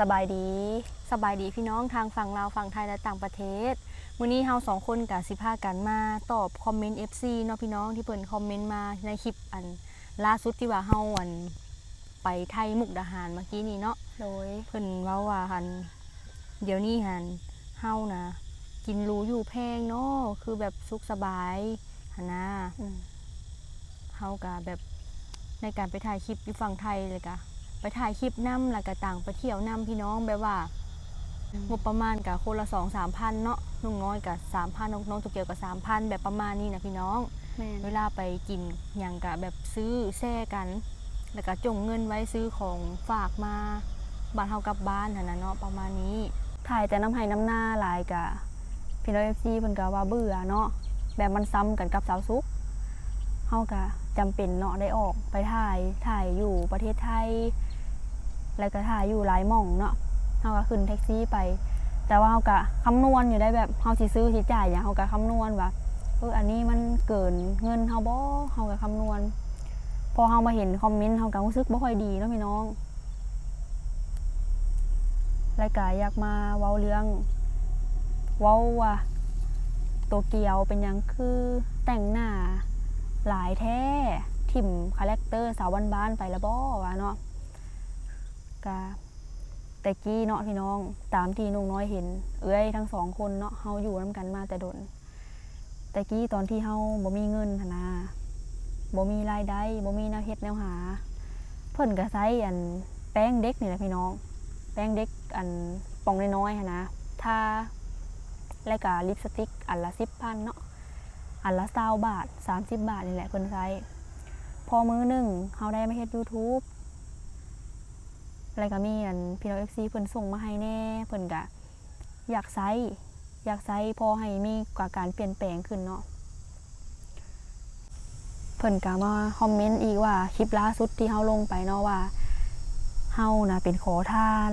สบายดี สบายดีพี่น้องทางฝั่งลาวฝั่งไทยและต่างประเทศมื้อนี้เฮาสองคนกับสิพากันมาตอบคอมเมนต์ FC เนาะพี่น้องที่เพิ่นคอมเมนต์มาในคลิปอันล่าสุดที่ว่าเฮาอันไปไทยมุกดาหารเมื่อกี้นี้เนาะโดยเพิ่นเว้าว่าหันเดี๋ยวนี้หันเฮานะกินหรูอยู่แพงเนาะคือแบบสุขสบายหันนะอืมเฮาก็แบบในการไปถ่ายคลิปอยู่ฝั่งไทยเลยกะ ไปถ่ายคลิปนํแล้วก็ต่างไปเที่ยวนํพี่น้องแบบว่างบประมาณกับคนละสองสามพันเนาะนุ่งน้อยกับสามพันน้องๆตัวเกียวกับสามพันแบบประมาณนี้นะพี่น้องแม่นเวลาไปกินอย่างกับแบบซื้อแช่กัน แล้วก็จงเงินไว้ซื้อของฝากมาบ้านเฮากลับบ้านหั่นนะเนาะประมาณนี้ ถ่ายแต่น้ำไห้น้ำหน้าหลายกะพี่น้องเอฟซีเพิ่นก็ว่าเบื่อเนาะแบบมันซ้ำกันกับสาวซุกเฮาก็จำเป็นเนาะได้ออกไปถ่ายถ่ายอยู่ประเทศไทย แล้วก็ถ่ายอยู่หลายหม่องเนาะเฮาก็ขึ้นแท็กซี่ไป แต่ว่าเฮาก็คำนวณอยู่ได้แบบเฮาสิซื้อสิจ่ายหยังเฮาก็คำนวณว่าเอออันนี้มันเกินเงินเฮาบ่เฮาก็คำนวณ พอเฮามาเห็นคอมเมนต์เฮาก็รู้สึกบ่ค่อยดีเนาะพี่น้องรายการอยากมาเว้าเรื่อง เว้าว่าโตเกียวเป็นยังคือแต่งหน้าหลายแท้ทิ่มคาแรคเตอร์สาวบ้านๆไปแล้วบ่วะเนาะ กะแต่กี้เนาะพี่น้องตามที่นุ่งน้อยเห็น เอ้ยทั้งสองคนเนาะเฮาอยู่นํกันมาแต่ดน แต่กี้ตอนที่เฮาบ่มีเงินนะบ่มีรายได้บ่มีแนวเฮ็ดแนวหา เพิ่นก็ใช้อันแป้งเด็กนี่แหละพี่น้อง แป้งเด็กอันปองน้อยๆนนะทาแล้วก็ลิปสติกอันละสิบพันเนาะอันละเศร้าบาทสามสิบบาทนี่แหละเพิ่นใช้พอมื้อหนึ่งเฮาได้มาเฮ็ด YouTube แล้วก็มีอันพี่น้อง FC เพิ่นส่งมาให้แน่เพิ่นก็อยากใช้อยากใช้พอให้มีกว่าการเปลี่ยนแปลงขึ้นเนาะเพิ่นก็มาคอมเมนต์อีกว่าคลิปล่าสุดที่เฮาลงไปเนาะว่าเฮานะเป็นขอทาน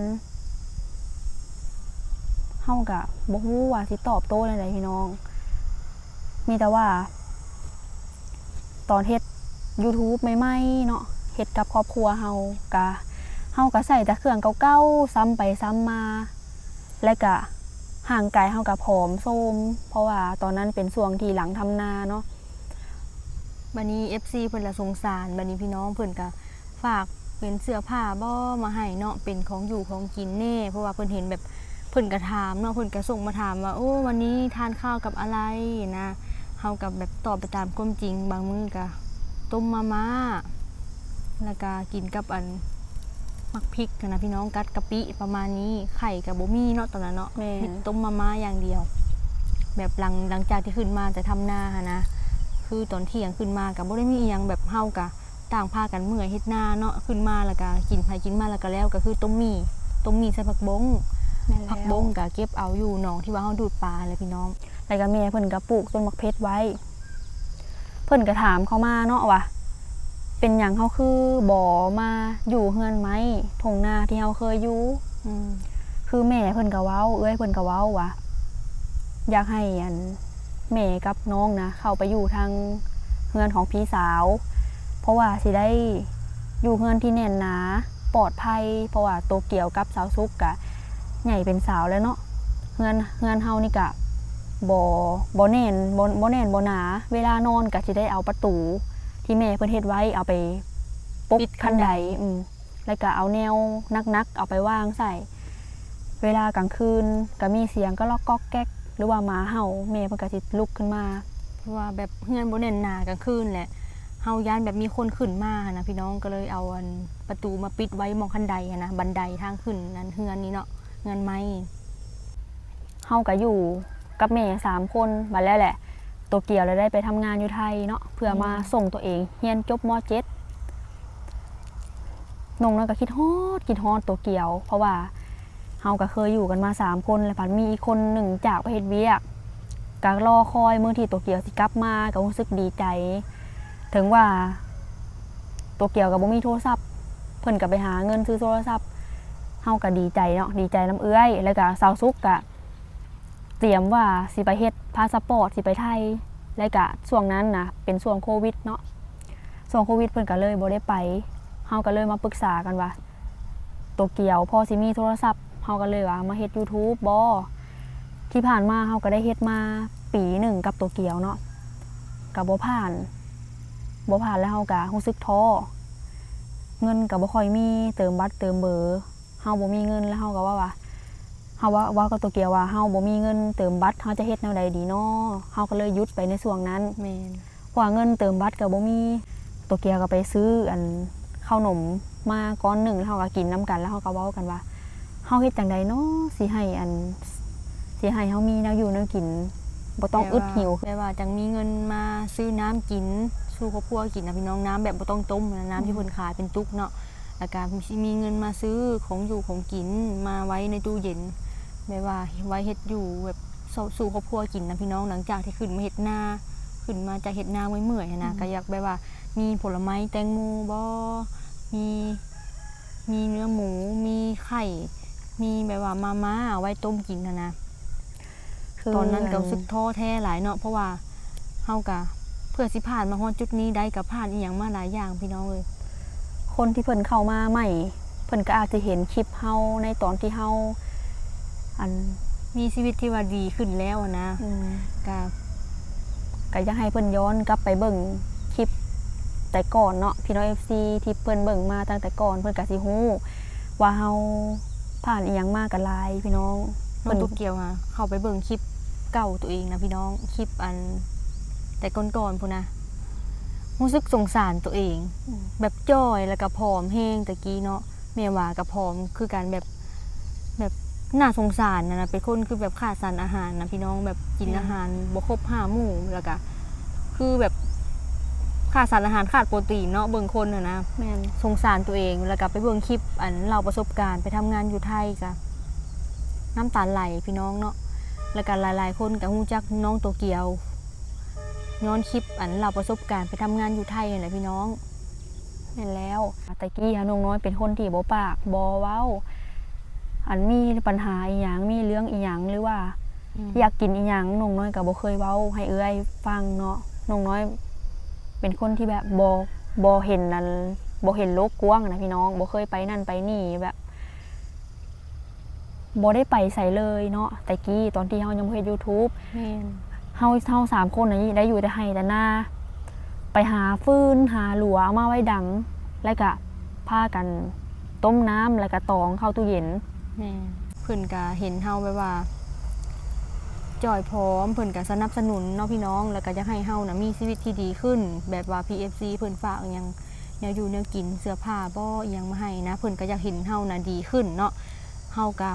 เฮากะบ่ฮู้ว่าสิตอบโต้ไดพี่น้อง มีแต่ว่า ตอนเฮ็ด YouTube ใหม่ๆเนาะเฮ็ดกับครอบครัวเฮากะ เฮาก็ใส่แต่เครื่องเก่าๆซ้ำไปซ้ำมา และก็ห่างกายเฮาก็ผอมโซมเพราะว่าตอนนั้นเป็นช่วงที่หลังทำนาเนาะบัดนี้ FC เพิ่นละสงสารบัดนี้พี่น้องเพิ่นก็ฝากเป็นเสื้อผ้าบ่มาให้เนาะเป็นของอยู่ของกินแน่ เพราะว่าเพิ่นเห็นแบบเพิ่นก็ถามเนาะเพิ่นก็ส่งมาถามว่าโอ้วันนี้ทานข้าวกับอะไรนะเฮากับแบบตอบไปตามความจริง บางมื้อก็ต้มมาม่าแล้วก็กินกับอัน มักพริกกันนะพี่น้องกัดกะปิประมาณนี้ไข่กับบ่มีเนาะตอนนั้นเนาะแม่นเฮ็ดต้มมาม่าอย่างเดียว แบบหลังหลังจากที่ขึ้นมาแต่ทำนาหะนะคือตอนเที่ยงขึ้นมากับบ่ได้มีอีหยังแบบเฮากะต่างพากันเมื่อยเฮ็ดนาเนาะขึ้นมาแล้วก็กินไผกินมาแล้วก็แล้วก็คือต้มมี่ต้มมี่ใส่ผักบงแม่นแล้วผักบงก็เก็บเอาอยู่หนองที่ว่าเฮาดูดปลาเลยพี่น้อง แล้วก็แม่เพิ่นก็ปลูกต้นมะเพชรไว้ เพิ่นก็ถามเขามาเนาะว่า เป็นหยังเขาคือบ่มาอยู่เฮือนไหมทงนาที่เขาเคยอยู่คือแม่เพิ่นก็เว้า เอ้ยเพิ่นก็เว้าว่าอยากให้อันแม่กับน้องนะเข้าไปอยู่ทางเฮือนของพี่สาว เพราะว่าสิได้อยู่เฮือนที่แน่นหนาปลอดภัย เพราะว่าโตเกี่ยวกับสาวซุกกะใหญ่เป็นสาวแล้วเนาะเฮือนเฮือนเฮานี่กะบ่บ่แน่นบ่บ่แน่นบ่หนา เวลานอนก็สิได้เอาประตู ที่แม่เพิ่นเฮ็ดไว้เอาไปปกคันใดอืมแล้วก็เอาแนวนักๆ เอาไปวางใส่ เวลากลางคืนก็มีเสียงก็ล็อกก๊อกแก๊ก หรือว่าหมาเห่าแม่เพิ่นก็สิลุกขึ้นมา เพราะว่าแบบเฮือนบ่แน่นหนากลางคืนแหละเฮาย่านแบบมีคนขึ้นมาหั้นนะพี่น้องก็เลยเอาอันประตูมาปิดไว้หมองคันไดหั้นนะบันไดทางขึ้นนั้นเฮือนนี้เนาะเฮือนไม้ เฮาก็อยู่กับแม่สามคนบัดแล้วแหละ ตัวเกียวเลยได้ไปทำงานอยู่ไทยเนาะเพื่อมาส่งตัวเองเรียนจบม .7 นงนั้นก็คิดฮอดคิดฮอดตัวเกียว เพราะว่าเฮาก็เคยอยู่กันมาสามคนแล้วพันมีอีกคนหนึ่งจากไปเฮ็ดเวียกก็รอคอยมื้อที่ตัวเกียวสิกลับมาก็รู้สึกดีใจ ถึงว่าตัวเกียวกับบ่มีโทรศัพท์ เพิ่นก็ไปหาเงินซื้อโทรศัพท์เฮาก็ดีใจเนาะดีใจน้ำเอื้อย แล้วก็สาวซุกก็ เตรียมว่าสิไปเฮ็ดพาสปอร์ตสิไปไทยแล้วก็ช่วงนั้นนะเป็นช่วงโควิดเนาะช่วงโควิดเพิ่นก็เลยบ่ได้ไปเฮาก็เลยมาปรึกษากันว่าโตเกียวพอสิมีโทรศัพท์เฮาก็เลยว่ามาเฮ็ด YouTube บ่ที่ผ่านมาเฮาก็ได้เฮ็ดมาปีหนึ่งกับโตเกียวเนาะก็บ่ผ่านบ่ผ่านแล้วเฮาก็รู้สึกท้อเงินก็บ่ค่อยมีเติมบัตรเติมเบอร์เฮาบ่มีเงินแล้วเฮาก็ว่าว่า เฮาว่าว่ากับโตเกียวว่าเฮาบ่มีเงินเติมบัตรเฮาจะเฮ็ดแนวใดดีเนาะเฮาก็เลยหยุดไปในช่วงนั้นแม่นเพราะว่าเงินเติมบัตรก็บ่มีโตเกียวก็ไปซื้ออันข้าวหนมมาก้อนหนึ่งแล้วเราก็กินน้ำกันแล้วเราก็เว้ากันว่าเฮาเฮ็ดจังใดเนาะสิให้อันสิให้เฮามีแนวอยู่แนวกินบ่ต้องอึดหิวแปลว่าจังมีเงินมาซื้อน้ำกินสู่ครอบครัวกินนะพี่น้องน้ำแบบบ่ต้องต้มนะน้ำที่เพิ่นขายเป็นตุกเนาะแล้วก็มีเงินมาซื้อของอยู่ของกินมาไว้ในตู้เย็น แบบว่าไว้เฮ็ดอยู่แบบสู่ครอบครัวกินนะพี่น้องหลังจากที่ขึ้นมาเฮ็ดนาขึ้นมาจากเฮ็ดนาเมื่อยๆหั้นนะก็อยากแบบว่า มีผลไม้แตงโมบ่มีมีเนื้อหมู มีไข่ มีแบบว่ามาม่าเอาไว้ต้มกินนะนะคือตอนนั้นก็รู้สึกท้อแท้หลายเนาะเพราะว่าเฮากะเพื่อสิผ่านมาฮอดจุดนี้ได้กับผ่านอีหยังมาหลายอย่างพี่น้องเอ้ยคนที่เพิ่นเข้ามาใหม่ เพิ่นก็อาจจะเห็นคลิปเฮาในตอนที่เฮา อันมีชีวิตที่ว่าดีขึ้นแล้วอะนะอืมก็ก็อยากให้เพิ่นย้อนกลับไปเบิ่งคลิปแต่ก่อนเนาะพี่น้อง FC ที่เพิ่นเบิ่งมาตั้งแต่ก่อนเพิ่นก็สิฮู้ว่าเฮาผ่านอีหยังมากันหลายพี่น้องน้องตุกเกียวอะเข้าไปเบิ่งคลิปเก่าตัวเองนะพี่น้องคลิปอัน แต่ก่อนๆพุ่นนะรู้สึกสงสารตัวเองอืมแบบจ้อยแล้วก็ผอมแห้งตะกี้เนาะแม่ว่ากับผอมคือการแบบแบบ น่าสงสารนะนะเป็นคนคือแบบขาดสารอาหารนะพี่น้องแบบกินอาหารบ่ครบห้าหมู่แล้วก็คือแบบขาดสารอาหารขาดโปรตีนเนาะเบิ่งคนน่ะนะแม่นสงสารตัวเองแล้วก็ไปเบิ่งคลิปอันเราประสบการณ์ไปทำงานอยู่ไทยกะน้ำตาไหลพี่น้องเนาะแล้วก็หลายๆ คนก็ฮู้จักน้องโตเกียวย้อนคลิปอันเราประสบการณ์ไปทำงานอยู่ไทยนั่นแหละพี่น้อง แม่นแล้วตะกี้อะน้องน้อยเป็นคนที่บ่ปากบ่เว้า อันมีปัญหาอีหยังมีเรื่องอีหยังหรือว่า อยากกินอีหยังน้องน้อยก็บ่เคยเว้าให้เอื้อยฟังเนาะน้องน้อย เป็นคนที่แบบบ่บ่เห็นนั่นบ่เห็นโลกกว้างนะพี่น้องบ่เคยไปนั่นไปนี่แบบบ่ได้ไปใส่เลยเนาะแต่กี้ตอนที่เฮายังบ่เฮ็ด YouTube แม่นเฮาเฮาสามคนน่ะได้อยู่แต่ให้แต่หน้า ไปหาฟืนหาหลัวเอามาไว้ดัง แล้วก็พากันต้มน้ำแล้วก็ตองเข้าตู้เย็น แม่เพิ่นก็เห็นเฮาแบบว่าจ่อยพร้อมเพิ่นก็สนับสนุนเนาะพี่น้อง แล้วก็อยากให้เฮานะมีชีวิตที่ดีขึ้น แบบว่า PFC เพิ่นฝากอหยังแนวอยู่แนวกินเสื้อผ้าบ่อหยังมาให้นะเพิ่นก็อยากเห็นเฮานะดีขึ้นเนาะเฮาก็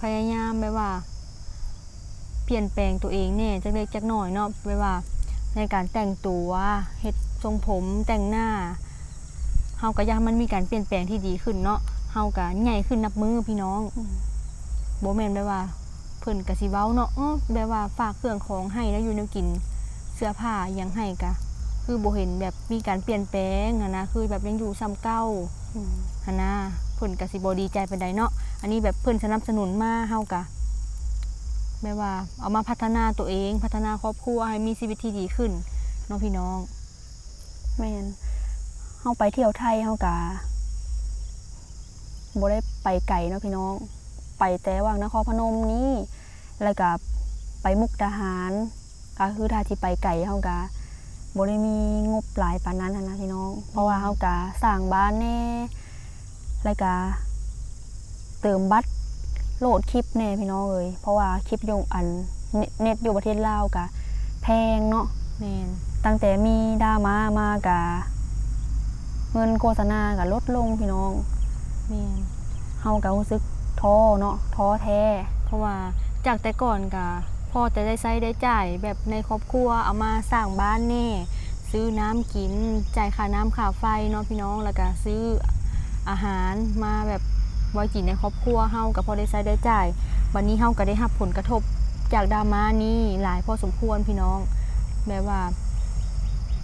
พยายามแบบว่า เปลี่ยนแปลงตัวเองแน่จักเล็กจักน้อยเนาะแบบว่า ในการแต่งตัวเฮ็ดทรงผมแต่งหน้าเฮาก็อยากให้มันมีการเปลี่ยนแปลงที่ดีขึ้นเนาะ เฮาก็ใหญ่ขึ้นนับมือพี่น้องอืมบ่แม่นแบบว่าเพิ่นก็สิเว้าเนาะอ้อแบบว่าฝากเครื่องของให้แล้วอยู่แนวกินเสื้อผ้าอิหยังให้ก็คือบ่เห็นแบบมีการเปลี่ยนแปลงหันนะคือแบบยังอยู่ซ้ำเก่าอืมหันนะเพิ่นก็สิบ่ดีใจปานใดเนาะอันนี้แบบเพิ่นสนับสนุนมาเฮาก็แบบว่าเอามาพัฒนาตัวเองพัฒนาครอบครัวให้มีชีวิตที่ดีขึ้นเนาะพี่น้องแม่นเฮาไปเที่ยวไทยเฮากะ บ่ได้ไปไกลเนาะพี่น้อง ไปแต่ว่างนครพนมนี้แล้วก็ไปมุกดาหารก็คือถ้าที่ไปไกลเฮากะบ่ได้มีงบหลายปานนั้นหั้นนะพี่น้อง เพราะว่าเฮากะสร้างบ้านแน่แล้วก็เติมบัตรโหลดคลิปแน่พี่น้องเอ้ยเพราะว่าคลิปอยู่อันเน็ตเน็ตอยู่ประเทศลาวกะแพงเนาะแม่นตั้งแต่มีดรามามากะเงินโฆษณากับลดลงพี่น้อง แม่นเฮาก็รู้สึกท้อเนาะท้อแท้ เพราะว่าจากแต่ก่อนก็พ่อจะได้ใช้ได้จ่ายแบบในครอบครัวเอามาสร้างบ้านแน่ซื้อน้ำกินจ่ายค่าน้ำค่าไฟเนาะพี่น้องแล้วก็ซื้ออาหารมาแบบไว้กินในครอบครัวเฮากับพอได้ใช้ได้จ่ายวันนี้เฮาก็ได้รับผลกระทบจากดราม่านี้หลายพอสมควรพี่น้องแบบว่า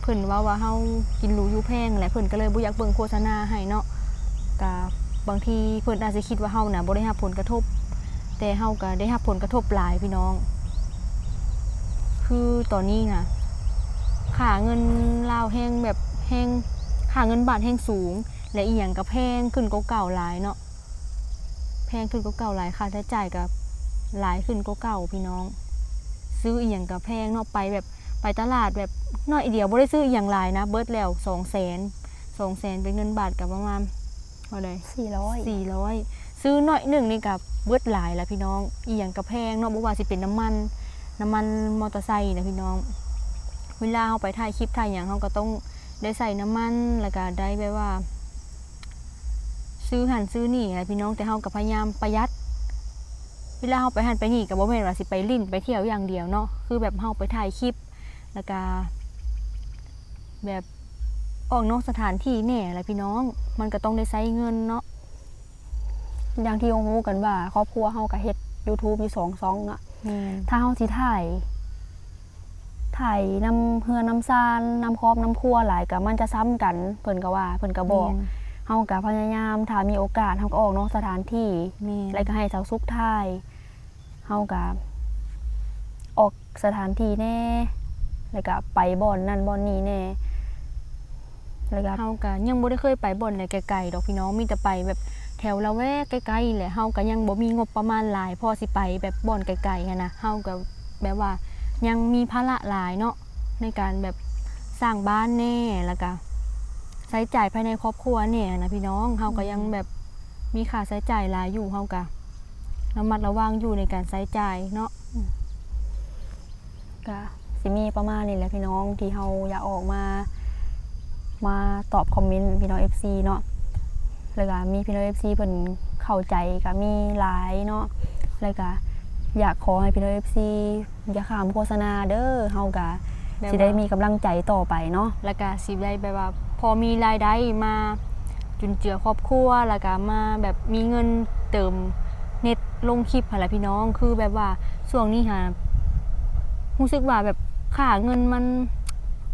เพิ่นว่าว่าเฮากินหรูอยู่แพงแหละเพิ่นก็เลยบ่อยากเบิ่งโฆษณาให้เนาะก็ บางทีเพิ่นอาจจะคิดว่าเฮาน่ะบ่ได้รับผลกระทบ แต่เฮาก็ได้รับผลกระทบหลายพี่น้อง คือตอนนี้นะค่าเงินลาวแห้งแบบแห้งค่าเงินบาทแห้งสูง และอีหยังก็แพงขึ้นกว่าเก่าหลายเนาะแพงขึ้นกว่าเก่าหลายค่าใช้จ่ายก็หลายขึ้นกว่าเก่าพี่น้อง ซื้ออีหยังก็แพงเนาะไปแบบไปตลาดแบบน้อยเดียวบ่ได้ซื้ออีหยังหลายนะ เบิดแล้ว2 0 0 0 0 2 0 0 0 0เป็นเงินบาทก็ประมาณ เท่าใดสี่ร้อยสี่ร้อยซื้อหน่อยหนึ่งนี่กับเบิดหลายแล้วพี่น้องอีหยังกระแพงเนาะบ่ว่าสิเป็นน้ำมัน น้ำมันมอเตอร์ไซค์นะพี่น้อง เวลาเฮาไปถ่ายคลิปถ่ายหยังเฮาก็ต้องได้ใส่น้ำมันแล้วก็ได้แบบว่า ซื้อหันซื้อนี่นะพี่น้องแต่เฮาก็พยายามประหยัดเวลาเฮาไปหันไปนี่ก็บ่แม่นว่าสิไปลิ้นไปเที่ยวอย่างเดียวเนาะคือแบบเฮาไปถ่ายคลิปแล้วก็แบบ ออกนอกสถานที่แน่แหละพี่น้อง มันก็ต้องได้ใช้เงินเนาะอย่างที่รู้กันว่าครอบครัวเฮาก็เฮ็ด YouTube อยู่สองซองอะแม่นถ้าเฮาสิถ่ายถ่ายน้ำเฮือน้ำซานน้ำครอบน้ำครัวหลายก็มันจะซ้ำกันเพิ่นก็ว่าเพิ่นก็บอกแม่นเฮาก็พยายามถ้ามีโอกาสเฮาก็ออกนอกสถานที่แม่นแล้วก็ให้สาวสุขถ่ายเฮาก็ออกสถานที่แน่แล้วก็ไปบ่อนนั่นบ่อนนี้แน่ แล้วก็เฮาก็ยังบ่ได้เคยไปบ่อนไหนไกลๆดอกพี่น้องมีแต่ไปแบบแถวละแวกใกล้ๆแหละเฮาก็ยังบ่มีงบประมาณหลายพอสิไปแบบบ่อนไกลๆหั้นนะเฮาก็แบบว่ายังมีภาระหลายเนาะในการแบบสร้างบ้านแน่แล้วก็ใช้จ่ายภายในครอบครัวเนี่ยนะพี่น้องเฮาก็ยังแบบมีค่าใช้จ่ายหลายอยู่เฮาก็ระมัดระวังอยู่ในการใช้จ่ายเนาะก็สิมีประมาณนี้แหละพี่น้องที่เฮาอยากออกมา มาตอบคอมเมนต์พี่น้อง FC เนาะแล้วก็มีพี่น้อง FC เพิ่นเข้าใจก็มีหลายเนาะแล้วก็อยากขอให้พี่น้อง FC อย่าข้ามโฆษณาเด้อเฮาก็สิได้มีกำลังใจต่อไปเนาะแล้วก็สิได้แบบว่าพอมีรายได้มาจุนเจือครอบครัวแล้วก็มาแบบมีเงินเติมเน็ตลงคลิปหั่นล่ะพี่น้องคือแบบว่าช่วงนี้ค่ะรู้สึกว่าแบบค่าเงินมัน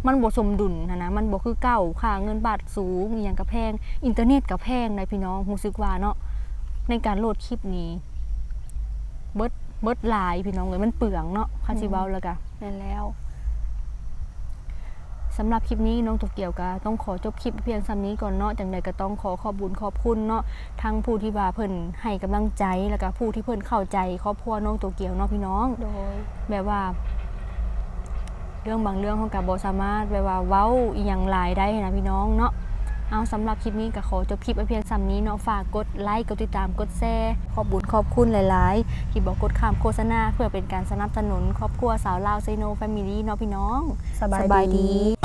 มันบ่สมดุลหั้นนะมันบ่คือเก่าค่าเงินบาทสูงอหย่างก็แพง อินเทอร์เน็ตก็แพงนะพี่น้องรู้สึกว่าเนาะในการโหลดคลิปนี้ เบิดเบิดหลายพี่น้องเลยมันเปลืองเนาะค่าสิเว้าแล้วก็นั่นแล้วสำหรับคลิปนี้น้องโตเกียวก็ต้องขอจบคลิปเพียงซ้ำนี้ก่อนเนาะจังใดก็ต้องขอขอบบุญขอบคุณเนาะทั้งผู้ที่ว่าเพิ่นให้กำลังใจแล้วก็ผู้ที่เพิ่นเข้าใจครอบครัวน้องโตเกียวเนาะพี่น้อง โดยแบบว่า เรื่องบางเรื่องของกับบสามารถแบบว่าเว้าอีหยังหลายได้นะพี่น้องเนาะเอาสำหรับคลิปนี้ก็ขอจบคลิปไว้เพียงซ้ำนี้เนาะฝากกดไลค์กดติดตามกดแชร์ขอบบุญขอบคุณหลายๆที่บอกกดข้ามโฆษณาเพื่อเป็นการสนับสนุนครอบครัวสาวลาวไซโนแฟมิลี่เนาะพี่น้อง สบายดี